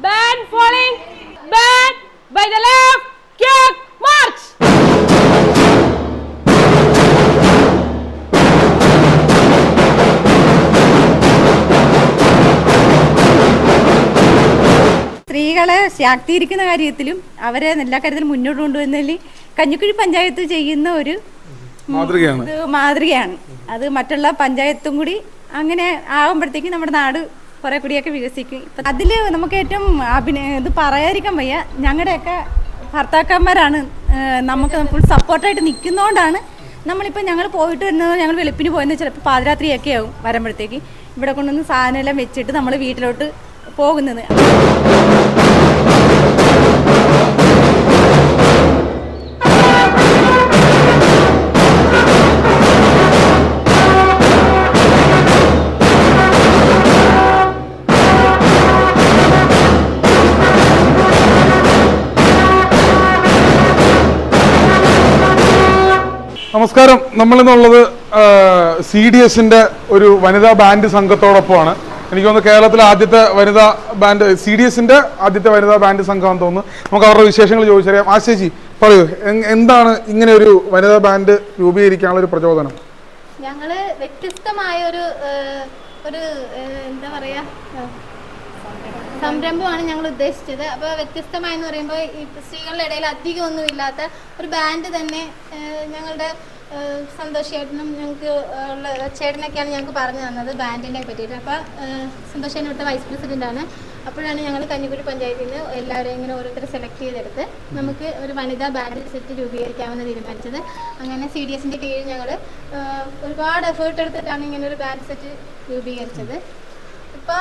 Band falling. Ben by the left. Kick. March. സ്ത്രീകളെ ശാക്തീകരിക്കുന്ന കാര്യത്തിലും അവരെ എല്ലാ കാര്യത്തിലും മുന്നോട്ട് കൊണ്ടുവന്നതിൽ കഞ്ഞിക്കുഴി പഞ്ചായത്ത് ചെയ്യുന്ന ഒരു മാതൃകയാണ് ഇത് മാതൃകയാണ് അത് മറ്റുള്ള പഞ്ചായത്തും കൂടി അങ്ങനെ ആകുമ്പോഴത്തേക്കും നമ്മുടെ നാട് കുറെ കൂടിയൊക്കെ വികസിക്കും. അതിൽ നമുക്ക് ഏറ്റവും അഭിനയ ഇത് പറയാതിരിക്കാൻ വയ്യ. ഞങ്ങളുടെയൊക്കെ ഭർത്താക്കന്മാരാണ് നമുക്ക് ഫുൾ സപ്പോർട്ടായിട്ട് നിൽക്കുന്നതുകൊണ്ടാണ് നമ്മളിപ്പോൾ ഞങ്ങൾ പോയിട്ട് വരുന്നത് ഞങ്ങൾ വെളുപ്പിന് പോയെന്ന് ചിലപ്പോൾ പാതിരാത്രിയൊക്കെ ആവും വരുമ്പോഴത്തേക്ക്. ഇവിടെ കൊണ്ടുവന്ന് സാധനം എല്ലാം വെച്ചിട്ട് നമ്മൾ വീട്ടിലോട്ട് പോകുന്നത്. നമസ്കാരം. നമ്മളിന്നുള്ളത് സി ഡി എസിന്റെ ഒരു വനിതാ ബാൻഡ് സംഘത്തോടൊപ്പമാണ്. എനിക്ക് തോന്നുന്നു കേരളത്തിലെ ആദ്യത്തെ വനിതാ ബാൻഡ് സി ഡി എസിന്റെ ആദ്യത്തെ വനിതാ ബാൻഡ് സംഘമാണെന്ന് തോന്നുന്നു. നമുക്ക് അവരുടെ വിശേഷങ്ങൾ ചോദിച്ചറിയാം. ആശേജി പറയൂ എന്താണ് ഇങ്ങനെ ഒരു വനിതാ ബാൻഡ് രൂപീകരിക്കാനുള്ള ഒരു പ്രചോദനം? ഞങ്ങൾ വ്യത്യസ്തമായ ഒരു ഒരു എന്താ പറയാ സംരംഭമാണ് ഞങ്ങൾ ഉദ്ദേശിച്ചത്. അപ്പോൾ വ്യത്യസ്തമായെന്ന് പറയുമ്പോൾ ഈ സ്ത്രീകളുടെ ഇടയിൽ അധികം ഒന്നും ഇല്ലാത്ത ഒരു ബാൻഡ് തന്നെ ഞങ്ങളുടെ സന്തോഷ് ചേട്ടനും ഞങ്ങൾക്ക് ഉള്ള ചേട്ടനൊക്കെയാണ് ഞങ്ങൾക്ക് പറഞ്ഞു തന്നത് ബാൻഡിനെ പറ്റിയിട്ട്. അപ്പോൾ സന്തോഷ് ചേട്ടൻ ഇവിടുത്തെ വൈസ് പ്രസിഡന്റ് ആണ്. അപ്പോഴാണ് ഞങ്ങൾ കഞ്ഞിക്കുഴി പഞ്ചായത്തിൽ നിന്ന് എല്ലാവരെയും ഇങ്ങനെ ഓരോരുത്തരെ സെലക്ട് ചെയ്തെടുത്ത് നമുക്ക് ഒരു വനിതാ ബാൻഡ് സെറ്റ് രൂപീകരിക്കാമെന്ന് തീരുമാനിച്ചത്. അങ്ങനെ സി ഡി എസിന്റെ കീഴിൽ ഞങ്ങൾ ഒരുപാട് എഫേർട്ട് എടുത്തിട്ടാണ് ഇങ്ങനെ ഒരു ബാൻഡ് സെറ്റ് രൂപീകരിച്ചത്. ഇപ്പോൾ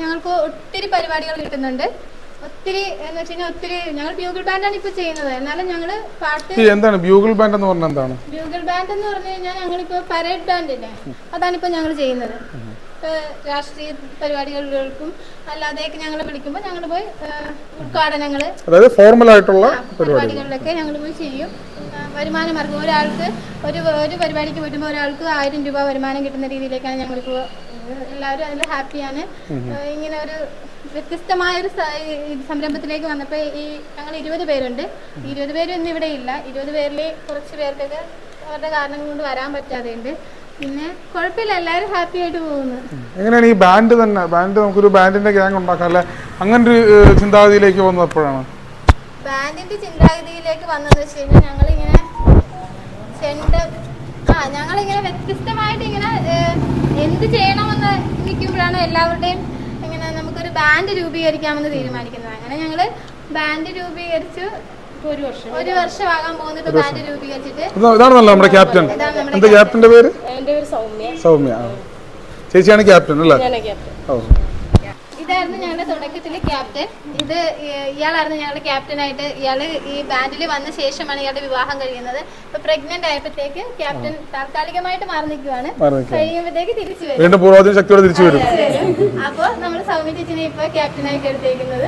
ഞങ്ങൾക്ക് ഒത്തിരി പരിപാടികൾ കിട്ടുന്നുണ്ട്. ഒത്തിരി എന്ന് വെച്ച് കഴിഞ്ഞാൽ ഒത്തിരി ഞങ്ങൾ ബ്യൂഗിൾ ബാൻഡാണ് ഇപ്പൊ ചെയ്യുന്നത്. എന്നാലും ഞങ്ങൾ പാട്ട് എന്താണ്? ബ്യൂഗിൾ ബാൻഡ് എന്ന് പറഞ്ഞാൽ എന്താണ്? ബ്യൂഗിൾ ബാൻഡ് എന്ന് പറഞ്ഞു കഴിഞ്ഞാൽ ഞങ്ങളിപ്പോ പരേഡ് ബാൻഡില്ലേ ഇപ്പൊ ഞങ്ങൾ ചെയ്യുന്നത്. ഇപ്പൊ രാഷ്ട്രീയ പരിപാടികൾക്കും അല്ലാതെയൊക്കെ ഞങ്ങൾ വിളിക്കുമ്പോൾ ഞങ്ങൾ പോയി ഉദ്ഘാടനങ്ങൾ അതായത് ഫോർമൽ ആയിട്ടുള്ള പരിപാടി പരിപാടികളിലൊക്കെ ഞങ്ങൾ പോയി ചെയ്യും. വരുമാന മാർഗം ഒരാൾക്ക് ഒരു ഒരു പരിപാടിക്ക് വരുമ്പോൾ ഒരാൾക്ക് ആയിരം രൂപ വരുമാനം കിട്ടുന്ന രീതിയിലേക്കാണ് ഞങ്ങളിപ്പോൾ എല്ലാവരും അതിൽ ഹാപ്പിയാണ്. ഇങ്ങനെ ഒരു വ്യത്യസ്തമായ ഒരു സംരംഭത്തിലേക്ക് വന്നപ്പോൾ ഈ ഞങ്ങൾ ഇരുപത് പേരുണ്ട്. ഇരുപത് പേരും ഇന്ന് ഇവിടെ ഇല്ല. ഇരുപത് പേരിൽ കുറച്ച് പേർക്കൊക്കെ അവരുടെ കാരണം കൊണ്ട് വരാൻ പറ്റാതെയുണ്ട്. പിന്നെ കുഴപ്പമില്ല എല്ലാവരും ഹാപ്പി ആയിട്ട് പോകുന്നു. എങ്ങനെയാണ് ഈ ബാൻഡ് തന്നെ? ബാൻഡ് നമുക്കൊരു ബാൻഡിന്റെ ഗ്യാങ് ഉണ്ടാക്കാം അല്ലെ? അങ്ങനെ ഒരു ചിന്താഗതിയിലേക്ക് വന്നപ്പോഴാണ്? ബാൻഡിന്റെ ചിന്താഗതിയിലേക്ക് വന്നതെന്ന് വെച്ച് കഴിഞ്ഞാൽ ഞങ്ങളിങ്ങനെ ആ ഞങ്ങളിങ്ങനെ വ്യത്യസ്തമായിട്ട് ഇങ്ങനെ ഏഹ്, എന്ത് ചെയ്യണമെന്ന് നിൽക്കുമ്പോഴാണ് എല്ലാവരുടെയും ഇങ്ങനെ നമുക്കൊരു ബാൻഡ് രൂപീകരിക്കാമെന്ന് തീരുമാനിക്കുന്നത്. അങ്ങനെ ഞങ്ങൾ ബാൻഡ് രൂപീകരിച്ച്. ഒരു വർഷം. ഒരു വർഷമാകാൻ പോകുന്നിട്ട് ബാൻഡ് രൂപീകരിച്ചിട്ട് ഇതാ- ഇതാണല്ലോ നമ്മുടെ ക്യാപ്റ്റൻ എന്താ ക്യാപ്റ്റന്റെ പേര്? സൗമ്യ. സൗമ്യ. ആ. ചേച്ചിയാണ് ക്യാപ്റ്റൻ അല്ലേ? ഓ. ഇതായിരുന്നു ഞങ്ങളുടെ തുടക്കത്തിലെ ക്യാപ്റ്റൻ. ഇത് ഇയാളായിരുന്നു ഞങ്ങളുടെ ക്യാപ്റ്റനായിട്ട് ഇയാൾ ഈ ബാൻഡിൽ വന്ന ശേഷമാണ് ഇയാളുടെ വിവാഹം കഴിയുന്നത്. ഇപ്പൊ പ്രഗ്നന്റ് ആയപ്പോഴത്തേക്ക് ക്യാപ്റ്റൻ താൽക്കാലികമായിട്ട് മാറി നിൽക്കുവാണ് കഴിയുമ്പോഴത്തേക്ക് തിരിച്ചു വരും. ശക്തിയോടെ തിരിച്ചു വരും. അപ്പൊ നമ്മൾ സൗമ്യ ചേച്ചിനെ ഇപ്പൊ ക്യാപ്റ്റനായിട്ട് എടുത്തേക്കുന്നത്.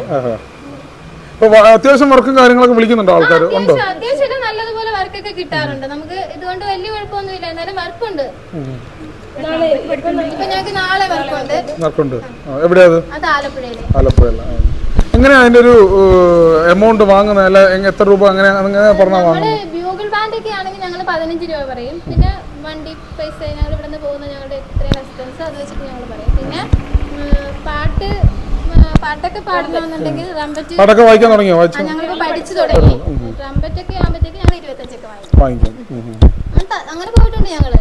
അത്യാവശ്യം വർക്കും കാര്യങ്ങളൊക്കെ വിളിക്കുന്നുണ്ടോ ആൾക്കാർ ഉണ്ടോ? അത്യാവശ്യം നല്ലതുപോലെ വർക്കൊക്കെ കിട്ടാറുണ്ട്. നമുക്ക് ഇതുകൊണ്ട് വലിയ കുഴപ്പമൊന്നുമില്ല. എന്നാലും വർക്കുണ്ട് വർക്കുണ്ട്. വർക്കുണ്ട്. ആ, എവിടെയാ അത്? അത് ആലപ്പുഴയിൽ. ആലപ്പുഴയല്ല ആ. എങ്ങനെയാ അതിന്റെ ഒരു എമൗണ്ട് വാങ്ങുന്നത് അല്ല എത്ര രൂപ അങ്ങനെ അങ്ങനെ പറഞ്ഞാൽ വാങ്ങുന്നത് ബ്യൂഗിൾ ബാൻഡ് ഒക്കെ ആണെങ്കിൽ ഞങ്ങൾ പതിനഞ്ച് രൂപ പറയും. പിന്നെ വണ്ടി പൈസ ഞങ്ങൾ ഇവിടെ നിന്ന് പോകുന്ന ഞങ്ങളുടെ എത്ര എക്സ്പെൻസ് അത് വെച്ചിട്ട് ഞങ്ങൾ പറയും. പിന്നെ പാട്ട് പാട്ടൊക്കെ പാടണമെന്നുണ്ടെങ്കിൽ റംബറ്റ് പാട്ടൊക്കെ വായിക്കാൻ തുടങ്ങിയോ? വായിച്ചു? ഞങ്ങളിപ്പോ പഠിച്ചു തുടങ്ങി. റംബറ്റ് ഒക്കെ ആകുമ്പോഴത്തേക്ക് ഞങ്ങൾ ഇരുപത്തഞ്ചൊക്കെ വായിക്കും. അങ്ങനെ പോയിട്ടുണ്ട് ഞങ്ങൾ.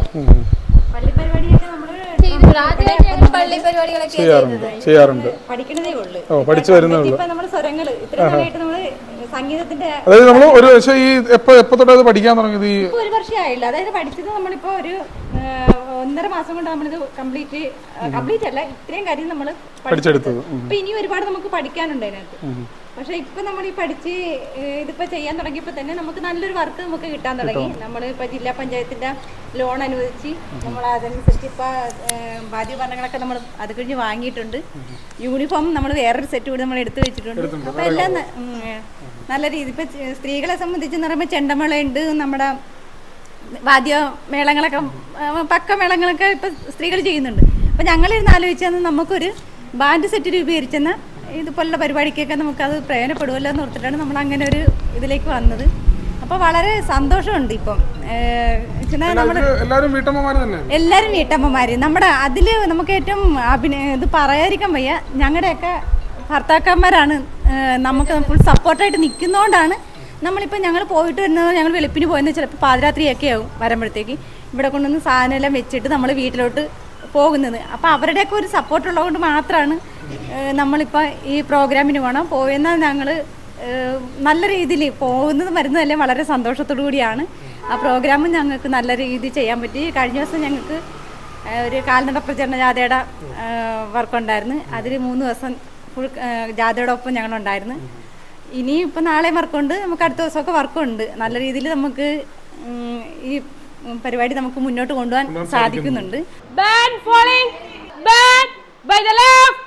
ചെയ്യാറുണ്ട് ചെയ്യാറുണ്ട്. ഉള്ളൂ. ഓ പഠിച്ചു വരുന്നേ ഉള്ളൂ. അതായത് നമ്മൾ ഒരു പക്ഷേ ഈ എപ്പോ എപ്പോ തൊട്ടത് പഠിക്കാൻ തുടങ്ങിയത് ഈ ഇപ്പൊ ഒരു വർഷമായില്ല അതായത് പഠിച്ചത് നമ്മളിപ്പോ ഒരു ഒന്നര മാസം കൊണ്ട് നമ്മളിത് കംപ്ലീറ്റ് കംപ്ലീറ്റ് അല്ല ഇത്രയും കാര്യം നമ്മൾ പഠിച്ചെടുത്തത്. അപ്പൊ ഇനി ഒരുപാട് നമുക്ക് പഠിക്കാനുണ്ട് അതിനകത്ത്. പക്ഷെ ഇപ്പൊ നമ്മൾ ഈ പഠിച്ച് ഇതിപ്പോ ചെയ്യാൻ തുടങ്ങിയപ്പോ തന്നെ നമുക്ക് നല്ലൊരു വർക്ക് നമുക്ക് കിട്ടാൻ തുടങ്ങി. നമ്മൾ ഇപ്പൊ ജില്ലാ പഞ്ചായത്തിന്റെ ലോൺ അനുവദിച്ച് നമ്മൾ അതനുസരിച്ച് ഇപ്പൊ ബാധ്യ ഭരണങ്ങളൊക്കെ നമ്മൾ അത് കഴിഞ്ഞ് വാങ്ങിയിട്ടുണ്ട്. യൂണിഫോം നമ്മൾ വേറൊരു സെറ്റ് കൂടി നമ്മൾ എടുത്തു വെച്ചിട്ടുണ്ട്. അപ്പൊ എല്ലാം നല്ല രീതി. ഇപ്പൊ സ്ത്രീകളെ സംബന്ധിച്ച് എന്ന് പറയുമ്പോൾ ചെണ്ടമേളയുണ്ട് നമ്മുടെ വാദ്യ മേളങ്ങളൊക്കെ ആ, പക്ക മേളങ്ങളൊക്കെ ഇപ്പം സ്ത്രീകൾ ചെയ്യുന്നുണ്ട്. അപ്പം ഞങ്ങളിരുന്ന് ആലോചിച്ചെന്ന് നമുക്കൊരു ബാൻഡ് സെറ്റ് രൂപീകരിച്ചെന്ന് ഇതുപോലുള്ള പരിപാടിക്കൊക്കെ നമുക്കത് പ്രയോജനപ്പെടുമല്ലോ എന്ന് ഓർത്തിട്ടാണ് നമ്മൾ അങ്ങനെ ഒരു ഇതിലേക്ക് വന്നത്. അപ്പോൾ വളരെ സന്തോഷമുണ്ട് ഇപ്പം. നമ്മൾ എല്ലാവരും- വീട്ടമ്മമാർ നമ്മുടെ അതിൽ നമുക്ക് ഏറ്റവും അഭിനയ ഇത് പറയാതിരിക്കാൻ വയ്യ. ഞങ്ങളുടെയൊക്കെ ഭർത്താക്കന്മാരാണ്. നമുക്ക് ഫുൾ സപ്പോർട്ടായിട്ട് നിൽക്കുന്നതുകൊണ്ടാണ് നമ്മളിപ്പോൾ ഞങ്ങൾ പോയിട്ട് വരുന്നത് ഞങ്ങൾ വെളുപ്പിന് പോയെന്ന് ചിലപ്പോൾ പാതിരാത്രിയൊക്കെ ആവും വരുമ്പോഴത്തേക്ക്. ഇവിടെ കൊണ്ടുവന്ന് സാധനമെല്ലാം വെച്ചിട്ട് നമ്മൾ വീട്ടിലോട്ട് പോകുന്നത്. അപ്പോൾ അവരുടെയൊക്കെ ഒരു സപ്പോർട്ട് ഉള്ളതുകൊണ്ട് മാത്രമാണ് നമ്മളിപ്പോൾ ഈ പ്രോഗ്രാമിന് പോകണം പോയെന്നാൽ ഞങ്ങൾ നല്ല രീതിയിൽ പോകുന്നത് വരുന്നതെല്ലാം വളരെ സന്തോഷത്തോടു കൂടിയാണ്. ആ പ്രോഗ്രാമും ഞങ്ങൾക്ക് നല്ല രീതിയിൽ ചെയ്യാൻ പറ്റി. കഴിഞ്ഞ ദിവസം ഞങ്ങൾക്ക് ഒരു കാൽനട പ്രചരണ ജാഥയുടെ വർക്കുണ്ടായിരുന്നു അതിൽ മൂന്ന് ദിവസം ഫുൾ ജാഥയോടൊപ്പം ഞങ്ങളുണ്ടായിരുന്നു. ഇനി ഇപ്പം നാളെ വർക്കുണ്ട് നമുക്ക് അടുത്ത ദിവസമൊക്കെ വർക്കുണ്ട് നല്ല രീതിയിൽ നമുക്ക് ഈ പരിപാടി നമുക്ക് മുന്നോട്ട് കൊണ്ടുപോകാൻ സാധിക്കുന്നുണ്ട് Band falling. Band by the left.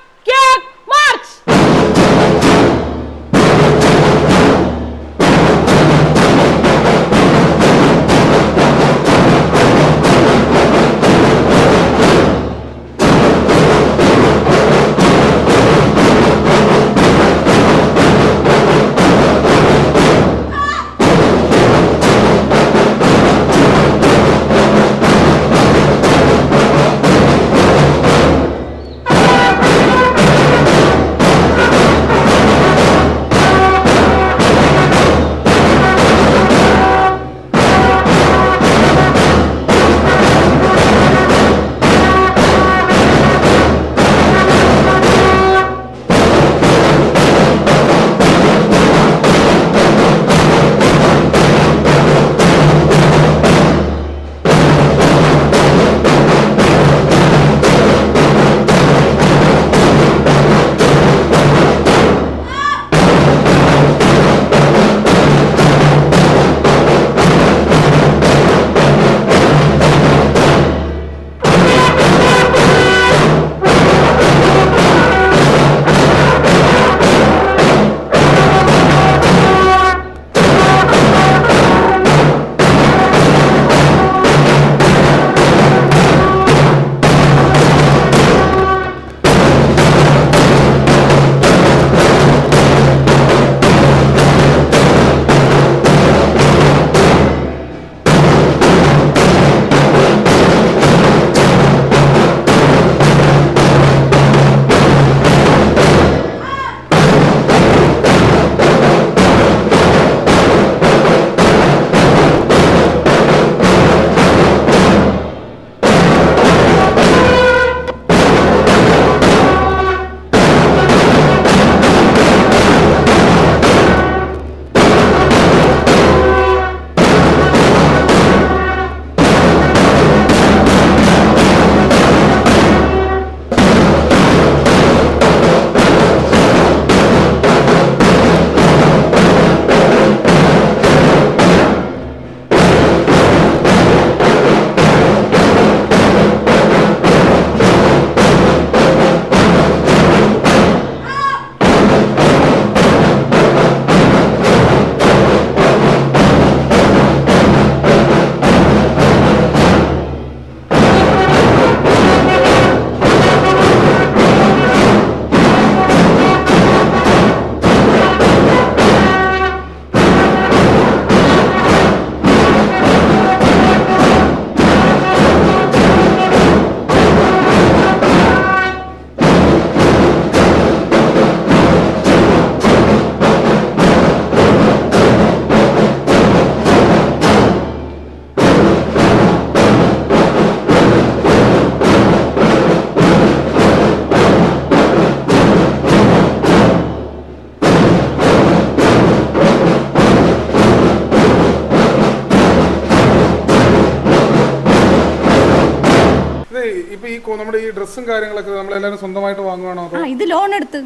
ഇപ്പൊ ഈ നമ്മുടെ ഈ ഡ്രസ്സും കാര്യങ്ങളൊക്കെ നമ്മൾ എല്ലാവരും സ്വന്തമായിട്ട് വാങ്ങുവാണോ ആ ഇത് ലോൺ എടുത്ത്.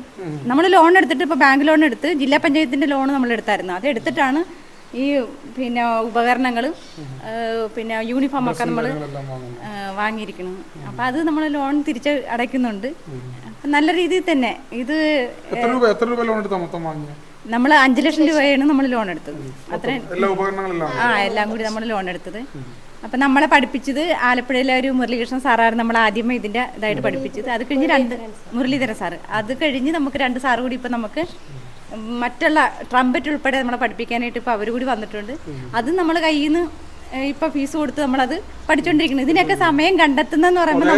നമ്മൾ ലോൺ എടുത്തിട്ട് ഇപ്പൊ ബാങ്ക് ലോൺ എടുത്ത് ജില്ലാ പഞ്ചായത്തിന്റെ ലോൺ നമ്മൾ എടുത്തായിരുന്നു. അത് എടുത്തിട്ടാണ് ഈ പിന്നെ ഉപകരണങ്ങൾ പിന്നെ യൂണിഫോം ഒക്കെ നമ്മൾ വാങ്ങിയിരിക്കണം. അപ്പം അത് നമ്മൾ ലോൺ തിരിച്ച് അടയ്ക്കുന്നുണ്ട്. നല്ല രീതിയിൽ തന്നെ ഇത് എത്ര രൂപ എത്ര രൂപ ലോൺ എടുത്താ മൊത്തം വാങ്ങിയ? നമ്മൾ അഞ്ച് ലക്ഷം രൂപയാണ് നമ്മൾ ലോൺ എടുത്തത്. അത്രയും ആ എല്ലാം കൂടി നമ്മൾ ലോൺ എടുത്തത്. അപ്പം നമ്മളെ പഠിപ്പിച്ചത് ആലപ്പുഴയിലെ ഒരു മുരളീകൃഷ്ണൻ സാറാണ് നമ്മൾ ആദ്യമേ ഇതിന്റെ ഇതായിട്ട് പഠിപ്പിച്ചത്. അത് കഴിഞ്ഞ് രണ്ട് മുരളീധര സാറ്. അത് കഴിഞ്ഞ് നമുക്ക് രണ്ട് സാറ് കൂടി ഇപ്പം നമുക്ക് മറ്റുള്ള ട്രംപറ്റ് ഉൾപ്പെടെ നമ്മളെ പഠിപ്പിക്കാനായിട്ട് ഇപ്പോൾ അവർ കൂടി വന്നിട്ടുണ്ട്. അത് നമ്മൾ കയ്യിൽ നിന്ന് ഇപ്പൊ ഫീസ് കൊടുത്ത് നമ്മളത് പഠിച്ചോണ്ടിരിക്കുന്നത് ഇതിനൊക്കെ സമയം കണ്ടെത്തുന്ന പറയുമ്പോൾ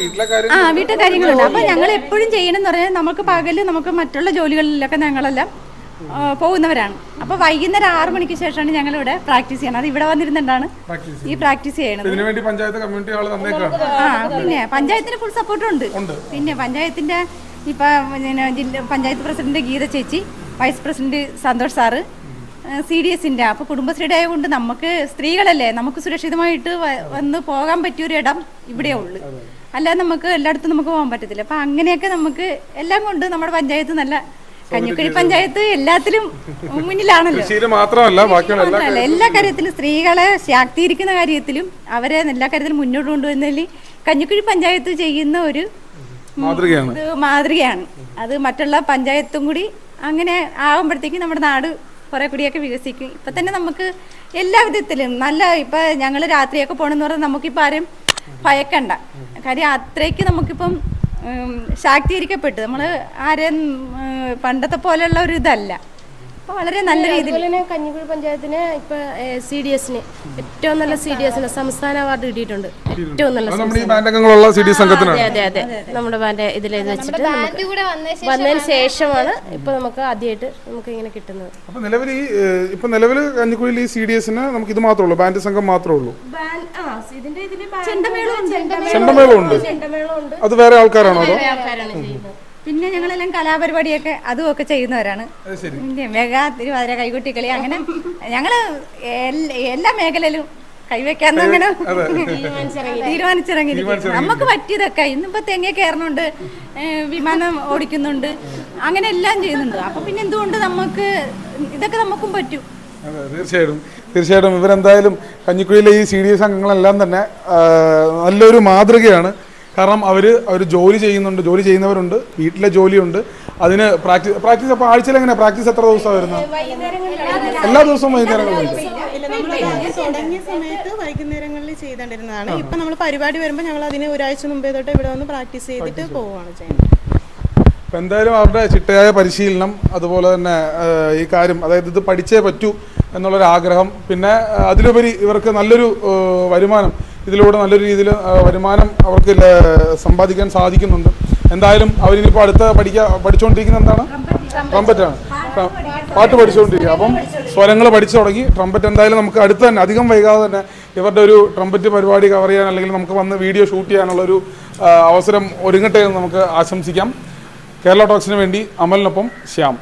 വീട്ടിലെ ആ വീട്ടിൽ കാര്യങ്ങളുണ്ട്. അപ്പൊ ഞങ്ങൾ എപ്പോഴും ചെയ്യണമെന്ന് പറഞ്ഞാൽ നമുക്ക് പകൽ നമുക്ക് മറ്റുള്ള ജോലികളിലൊക്കെ ഞങ്ങളെല്ലാം പോകുന്നവരാണ്. അപ്പൊ വൈകുന്നേരം ആറ് മണിക്ക് ശേഷമാണ് ഞങ്ങൾ ഇവിടെ പ്രാക്ടീസ് ചെയ്യണം അത് ഇവിടെ വന്നിരുന്നാണ് ഈ പ്രാക്ടീസ് ചെയ്യണത്. ആ പിന്നെ പഞ്ചായത്തിന് ഫുൾ സപ്പോർട്ടും ഉണ്ട്. പിന്നെ പഞ്ചായത്തിന്റെ ഇപ്പൊ ജില്ലാ പഞ്ചായത്ത് പ്രസിഡന്റ് ഗീത ചേച്ചി vice president Santhosh sir C D എസിന്റെ. അപ്പൊ കുടുംബശ്രീയുടെ ആയതുകൊണ്ട് നമുക്ക് സ്ത്രീകളല്ലേ നമുക്ക് സുരക്ഷിതമായിട്ട് വന്ന് പോകാൻ പറ്റിയൊരു ഇടം ഇവിടെ ഉള്ളു. അല്ലാതെ നമുക്ക് എല്ലായിടത്തും നമുക്ക് പോകാൻ പറ്റത്തില്ല. അപ്പൊ അങ്ങനെയൊക്കെ നമുക്ക് എല്ലാം കൊണ്ട് നമ്മുടെ പഞ്ചായത്ത് നല്ല കഞ്ഞിക്കുഴി പഞ്ചായത്ത് എല്ലാത്തിലും മുന്നിലാണല്ലോ. കൃഷിയിൽ മാത്രമല്ല ബാക്കിയുള്ള എല്ലാ മാത്രമല്ല. എല്ലാ കാര്യത്തിലും സ്ത്രീകളെ ശാക്തീകരിക്കുന്ന കാര്യത്തിലും അവരെ എല്ലാ കാര്യത്തിലും മുന്നോട്ട് കൊണ്ടുവന്നതിൽ കഞ്ഞിക്കുഴി പഞ്ചായത്ത് ചെയ്യുന്ന ഒരു മാതൃകയാണ്. ഇത് മാതൃകയാണ്. അത് മറ്റുള്ള പഞ്ചായത്തും കൂടി അങ്ങനെ ആകുമ്പോഴത്തേക്കും നമ്മുടെ നാട് കുറെ കൂടിയൊക്കെ വികസിക്കും. ഇപ്പൊ തന്നെ നമുക്ക് എല്ലാ വിധത്തിലും നല്ല ഇപ്പൊ ഞങ്ങൾ രാത്രിയൊക്കെ പോകണമെന്ന് പറഞ്ഞാൽ നമുക്കിപ്പോൾ ആരും ഭയക്കണ്ട. കാര്യം അത്രയ്ക്ക് നമുക്കിപ്പം ശാക്തീകരിക്കപ്പെട്ടു. നമ്മൾ ആരെയും പണ്ടത്തെ പോലെയുള്ള ഒരു ഇതല്ല. വളരെ നല്ല രീതിയിൽ തന്നെ കഞ്ഞിക്കുഴി പഞ്ചായത്തിന് ഇപ്പൊ സി ഡി എസിന് ഏറ്റവും നല്ല സി ഡി എസിന് സംസ്ഥാന അവാർഡ് കിട്ടിയിട്ടുണ്ട്. ഏറ്റവും നല്ല അത് അതെ അതെ അതെ. നമ്മുടെ ബാൻഡ് ഇതിൽ വെച്ചിട്ട് നമുക്ക് ബാൻഡ് കൂടെ വന്ന ശേഷം വന്നതിന് ശേഷമാണ് ഇപ്പൊ നമുക്ക് ആദ്യമായിട്ട് നമുക്ക് ഇങ്ങനെ കിട്ടുന്നത്. അപ്പൊ നിലവിൽ ഈ ഇപ്പൊ നിലവിൽ കഞ്ഞിക്കുഴിയിൽ ഈ സി ഡി എസിന് നമുക്ക് ഇത് മാത്രമേ ഉള്ളൂ ബാൻഡ് സംഘം മാത്രമേ ഉള്ളൂ. ഇതിന്റെ ഇതിൽ ചെണ്ടമേളം ഉണ്ട് അത് വേറെ ആൾക്കാരാണോ അതോ? ആൾക്കാരാണ് ചെയ്യുന്നത്. പിന്നെ ഞങ്ങളെല്ലാം കലാപരിപാടിയൊക്കെ അതും ഒക്കെ ചെയ്യുന്നവരാണ്. അത് ശരി. പിന്നെ മെഗാ തിരുവാതിര കൈകൊട്ടിക്കളി അങ്ങനെ ഞങ്ങൾ എല്ല- മേഖലയിലും കൈവയ്ക്കാന്ന് അങ്ങനെ തീരുമാനിച്ചിറങ്ങിയിരിക്കും നമുക്ക് പറ്റിയതൊക്കെ. ഇന്നിപ്പോ തെങ്ങ കയറുന്നുണ്ട് വിമാനം ഓടിക്കുന്നുണ്ട് അങ്ങനെ എല്ലാം ചെയ്യുന്നുണ്ട്. അപ്പൊ പിന്നെ എന്തുകൊണ്ട് നമുക്ക് ഇതൊക്കെ നമുക്കും പറ്റും? തീർച്ചയായിട്ടും. തീർച്ചയായിട്ടും ഇവരെന്തായാലും കഞ്ഞിക്കുഴിയിലെ ഈ സി ഡി എസ് അംഗങ്ങളെല്ലാം തന്നെ നല്ലൊരു മാതൃകയാണ്. കാരണം അവർ അവർ ജോലി ചെയ്യുന്നുണ്ട് ജോലി ചെയ്യുന്നവരുണ്ട് വീട്ടിലെ ജോലിയുണ്ട്. അതിന് പ്രാക്ടീസ് പ്രാക്ടീസ് അപ്പോൾ ആഴ്ചയിൽ എങ്ങനെ? പ്രാക്ടീസ് എത്ര ദിവസമാണ് വരുന്നത് എല്ലാ ദിവസവും വൈകുന്നേരങ്ങളുണ്ട് തുടങ്ങിയ സമയത്ത് വൈകുന്നേരങ്ങളിൽ ചെയ്തുകൊണ്ടിരുന്നതാണ് ഇപ്പൊ നമ്മൾ പരിപാടി വരുമ്പോൾ ഞങ്ങൾ അതിന് ഒരാഴ്ച മുമ്പേ തൊട്ട് ഇവിടെ വന്ന് പ്രാക്ടീസ് ചെയ്തിട്ട് പോവുകയാണ് ചെയ്യുന്നത്. അപ്പം എന്തായാലും അവരുടെ ചിട്ടയായ പരിശീലനം അതുപോലെ തന്നെ ഈ കാര്യം അതായത് ഇത് പഠിച്ചേ പറ്റൂ എന്നുള്ളൊരു ആഗ്രഹം പിന്നെ അതിലുപരി ഇവർക്ക് നല്ലൊരു വരുമാനം. ഇതിലൂടെ നല്ലൊരു രീതിയിൽ വരുമാനം അവർക്ക് സമ്പാദിക്കാൻ സാധിക്കുന്നുണ്ട്. എന്തായാലും അവരിനിപ്പോൾ അടുത്ത പഠിക്കുക പഠിച്ചുകൊണ്ടിരിക്കുന്ന എന്താണ്? ട്രംപറ്റാണ്. പാട്ട് പഠിച്ചുകൊണ്ടിരിക്കുക അപ്പം സ്വരങ്ങൾ പഠിച്ചു തുടങ്ങി. ട്രംപറ്റ് എന്തായാലും നമുക്ക് അടുത്ത് തന്നെ അധികം വൈകാതെ തന്നെ ഇവരുടെ ഒരു ട്രംപറ്റ് പരിപാടി കവർ ചെയ്യാൻ അല്ലെങ്കിൽ നമുക്ക് വന്ന് വീഡിയോ ഷൂട്ട് ചെയ്യാനുള്ളൊരു അവസരം ഒരുങ്ങട്ടെ എന്ന് നമുക്ക് ആശംസിക്കാം. കേരള ടോക്സിന് വേണ്ടി അമലിനൊപ്പം ശ്യാം.